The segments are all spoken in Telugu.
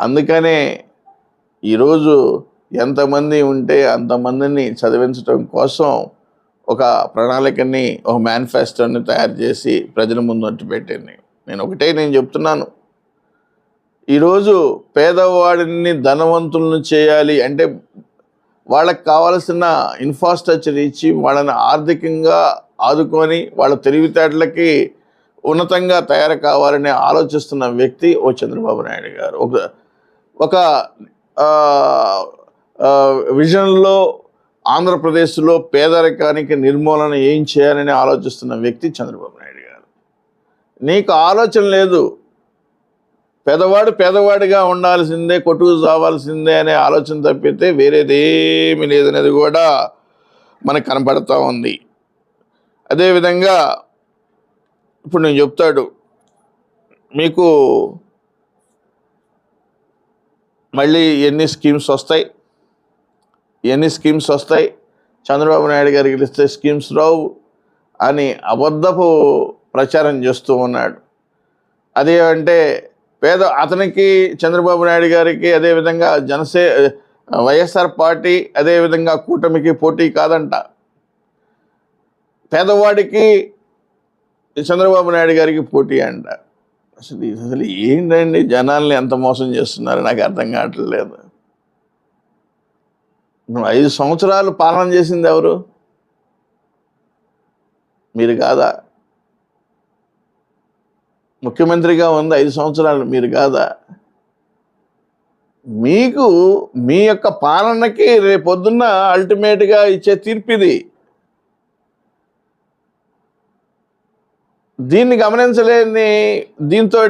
అందుకనే ఈరోజు ఎంతమంది ఉంటే అంతమందిని చదివించడం కోసం ఒక ప్రణాళికని ఒక మేనిఫెస్టోని తయారు చేసి ప్రజల ముందు అట్టు పెట్టింది. నేను ఒకటే నేను చెప్తున్నాను. ఈరోజు పేదవాడిని ధనవంతులను చేయాలి అంటే వాళ్ళకి కావాల్సిన ఇన్ఫ్రాస్ట్రక్చర్ ఇచ్చి వాళ్ళని ఆర్థికంగా ఆదుకొని వాళ్ళ తెలివితేటలకి ఉన్నతంగా తయారు కావాలని ఆలోచిస్తున్న వ్యక్తి ఓ చంద్రబాబు నాయుడు గారు. ఒక ఒక విజన్లో ఆంధ్రప్రదేశ్లో పేదరికానికి నిర్మూలన ఏం చేయాలని ఆలోచిస్తున్న వ్యక్తి చంద్రబాబు నాయుడు గారు. నీకు ఆలోచన లేదు. పేదవాడు పేదవాడిగా ఉండాల్సిందే కొట్టుకు చావాల్సిందే అనే ఆలోచన తప్పితే వేరేదేమీ లేదనేది కూడా మనకు కనపడతా ఉంది. అదేవిధంగా ఇప్పుడు నేను చెప్తాడు. మీకు మళ్ళీ ఎన్ని స్కీమ్స్ వస్తాయి? ఎన్ని స్కీమ్స్ వస్తాయి? చంద్రబాబు నాయుడు గారికి ఇస్తే స్కీమ్స్ రావు అని అబద్ధపు ప్రచారం చేస్తూ ఉన్నాడు. అదే అంటే పేద అతనికి చంద్రబాబు నాయుడు గారికి అదేవిధంగా జనసే వైఎస్ఆర్ పార్టీ అదేవిధంగా కూటమికి పోటీ కాదంట. పేదవాడికి చంద్రబాబు నాయుడు గారికి పోటీ అంట. అసలు అసలు ఏంటండి జనాల్ని ఎంత మోసం చేస్తున్నారు నాకు అర్థం కావట్లేదు. నువ్వు ఐదు సంవత్సరాలు పాలన చేసింది ఎవరు? మీరు కాదా? ముఖ్యమంత్రిగా ఉంది ఐదు సంవత్సరాలు మీరు కాదా? మీకు మీ యొక్క పాలనకి రేపొద్దున్న అల్టిమేట్గా ఇచ్చే తీర్పు దీన్ని గమనించలేని దీంతో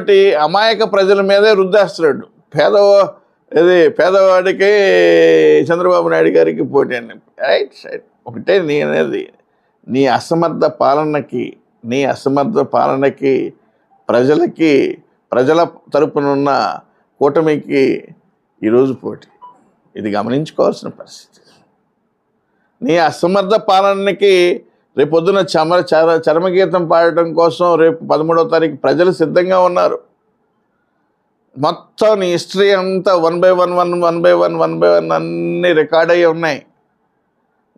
అమాయక ప్రజల మీదే రుద్దేస్తున్నాడు. పేద ఇది పేదవాడికి చంద్రబాబు నాయుడు గారికి పోటీ అని రైట్ రైట్. ఒకటే నీ అనేది. నీ అసమర్థ పాలనకి నీ అసమర్థ పాలనకి ప్రజలకి ప్రజల తరపునున్న కూటమికి ఈరోజు పోటీ. ఇది గమనించుకోవాల్సిన పరిస్థితి. నీ అసమర్థ పాలనకి రేపొద్దున చమర చర చరమగీతం పాడటం కోసం రేపు పదమూడవ తారీఖు ప్రజలు సిద్ధంగా ఉన్నారు. మొత్తం నీ హిస్టరీ అంతా one by one one one by one one by one అన్నీ రికార్డ్ అయ్యి ఉన్నాయి.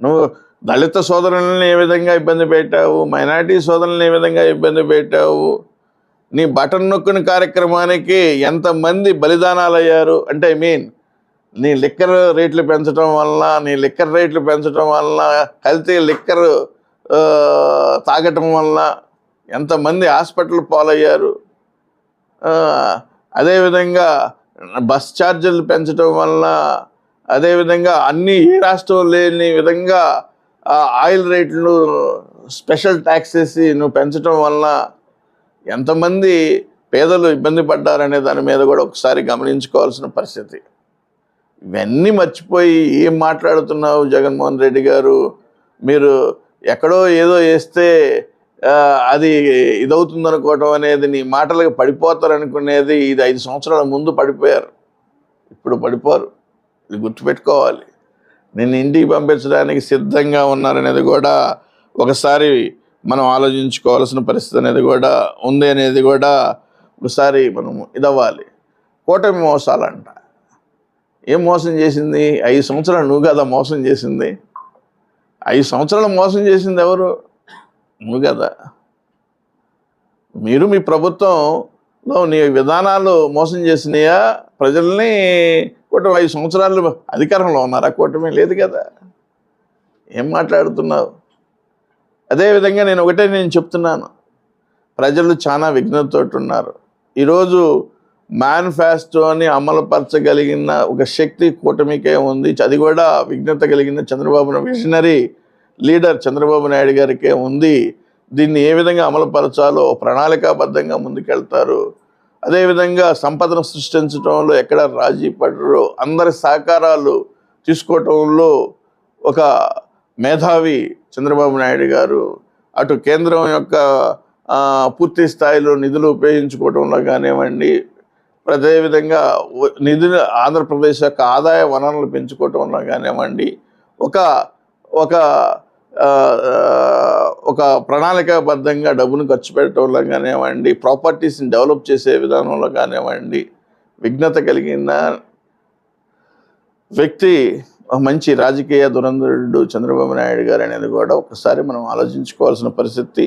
నువ్వు దళిత సోదరులను ఏ విధంగా ఇబ్బంది పెట్టావు? మైనారిటీ సోదరులను ఏ విధంగా ఇబ్బంది పెట్టావు? నీ బటన్ నొక్కుని కార్యక్రమానికి ఎంతమంది బలిదానాలు అయ్యారు అంటే ఐ మీన్ నీ లిక్కర్ రేట్లు పెంచడం వలన నీ లిక్కర్ రేట్లు పెంచడం వలన కల్తీ లిక్కర్ తాగటం వలన ఎంతమంది హాస్పిటల్ పాలయ్యారు? అదేవిధంగా బస్ ఛార్జీలు పెంచడం వలన అదేవిధంగా అన్ని ఏ రాష్ట్రం లేని విధంగా ఆ ఆయిల్ రేట్లు స్పెషల్ ట్యాక్స్ వేసి నువ్వు పెంచడం వలన ఎంతమంది పేదలు ఇబ్బంది పడ్డారనే దాని మీద కూడా ఒకసారి గమనించుకోవాల్సిన పరిస్థితి. ఇవన్నీ మర్చిపోయి ఏం మాట్లాడుతున్నావు జగన్మోహన్ రెడ్డి గారు? మీరు ఎక్కడో ఏదో వేస్తే అది ఇదవుతుంది అనుకోవటం అనేది నీ మాటలకు పడిపోతారు అనుకునేది ఇది ఐదు సంవత్సరాల ముందు పడిపోయారు. ఇప్పుడు పడిపోరు. ఇది గుర్తుపెట్టుకోవాలి. నేను ఇంటికి పంపించడానికి సిద్ధంగా ఉన్నారనేది కూడా ఒకసారి మనం ఆలోచించుకోవాల్సిన పరిస్థితి అనేది కూడా ఉంది అనేది కూడా ఒకసారి మనం ఇదవ్వాలి. కూటమి మోసాలంట. ఏం మోసం చేసింది? ఐదు సంవత్సరాలు నువ్వు కదా మోసం చేసింది. ఐదు సంవత్సరాలు మోసం చేసింది ఎవరు? నువ్వు కదా. మీరు మీ ప్రభుత్వంలో నీ విధానాలు మోసం చేసినాయా? ప్రజల్ని కూటమి ఐదు సంవత్సరాలు అధికారంలో ఉన్నారా? కూటమి లేదు కదా. ఏం మాట్లాడుతున్నావు? అదేవిధంగా నేను ఒకటే నేను చెప్తున్నాను. ప్రజలు చాలా విఘ్నతతో ఉన్నారు. ఈరోజు మేనిఫెస్టోని అమలుపరచగలిగిన ఒక శక్తి కూటమికే ఉంది. అది కూడా విఘ్నత కలిగిన చంద్రబాబు విజనరీ లీడర్ చంద్రబాబు నాయుడు గారికే ఉంది. దీన్ని ఏ విధంగా అమలుపరచాలో ప్రణాళికాబద్ధంగా ముందుకెళ్తారు. అదేవిధంగా సంపదను సృష్టించడంలో ఎక్కడ రాజీ పడరు. అందరి సహకారాలు తీసుకోవటంలో ఒక మేధావి చంద్రబాబు నాయుడు గారు అటు కేంద్రం యొక్క పూర్తి స్థాయిలో నిధులు ఉపయోగించుకోవడంలో కానివ్వండి అదేవిధంగా నిధులు ఆంధ్రప్రదేశ్ యొక్క ఆదాయ వనరులు పెంచుకోవటంలో కానివ్వండి ఒక ఒక ఒక ప్రణాళికాబద్ధంగా డబ్బును ఖర్చు పెట్టడంలో కానివ్వండి ప్రాపర్టీస్ని డెవలప్ చేసే విధానంలో కానివ్వండి విఘ్నత కలిగిన వ్యక్తి మంచి రాజకీయ దురంధరుడు చంద్రబాబు నాయుడు గారు అనేది కూడా ఒకసారి మనం ఆలోచించుకోవాల్సిన పరిస్థితి.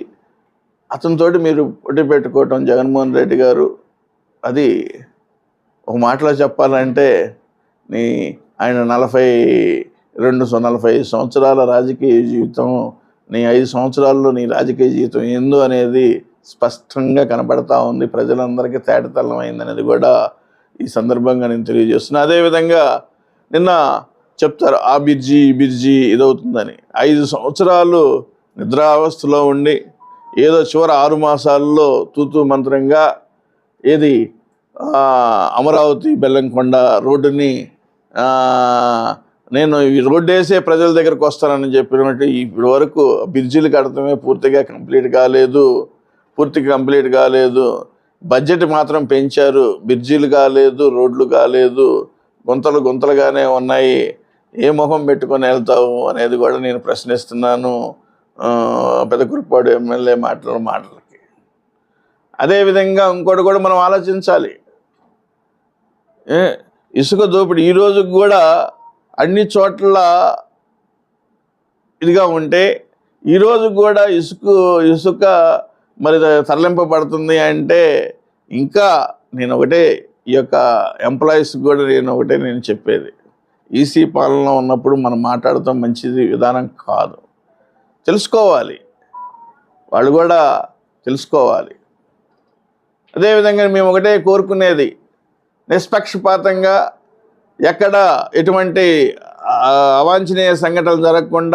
అతనితోటి మీరు పోటీ పెట్టుకోవటం జగన్మోహన్ రెడ్డి గారు అది ఒక మాటలో చెప్పాలంటే నీ ఆయన నలభై రెండు నలభై ఐదు సంవత్సరాల రాజకీయ జీవితం నీ ఐదు సంవత్సరాల్లో నీ రాజకీయ జీవితం ఎందు అనేది స్పష్టంగా కనబడతా ఉంది. ప్రజలందరికీ తేటతల్లమైందనేది కూడా ఈ సందర్భంగా నేను తెలియజేస్తున్నా. అదేవిధంగా నిన్న చెప్తారు ఆ బిర్జీ ఈ బిర్జీ ఇదవుతుందని. ఐదు సంవత్సరాలు నిద్రావస్థలో ఉండి ఏదో చివరి ఆరు మాసాల్లో తూతూ మంత్రంగా ఏది? అమరావతి బెల్లంకొండ రోడ్డుని నేను ఈ రోడ్డు వేసే ప్రజల దగ్గరకు వస్తానని చెప్పినట్టు ఇప్పటి వరకు బ్రిడ్జిలు కడతమే పూర్తిగా కంప్లీట్ కాలేదు. పూర్తిగా కంప్లీట్ కాలేదు. బడ్జెట్ మాత్రం పెంచారు. బ్రిడ్జిలు కాలేదు రోడ్లు కాలేదు. గుంతలు గుంతలుగానే ఉన్నాయి. ఏ మొహం పెట్టుకొని వెళ్తావు అనేది కూడా నేను ప్రశ్నిస్తున్నాను. పెద్ద పెదకురుపాడు ఎమ్మెల్యే మాటలు మాటలు. అదేవిధంగా ఇంకోటి కూడా మనం ఆలోచించాలి. ఇసుక దోపిడీ ఈ కూడా అన్ని చోట్ల ఇదిగా ఉంటే ఈరోజు కూడా ఇసుక ఇసుక మరి తరలింపబడుతుంది అంటే ఇంకా నేను ఒకటే ఈ యొక్క ఎంప్లాయీస్ కూడా నేను ఒకటే నేను చెప్పేది. ఈసీ పాలనలో ఉన్నప్పుడు మనం మాట్లాడటం మంచిది విధానం కాదు. తెలుసుకోవాలి. వాళ్ళు కూడా తెలుసుకోవాలి. అదేవిధంగా మేము ఒకటే కోరుకునేది నిష్పక్షపాతంగా ఎక్కడ ఎటువంటి అవాంఛనీయ సంఘటనలు జరగకుండా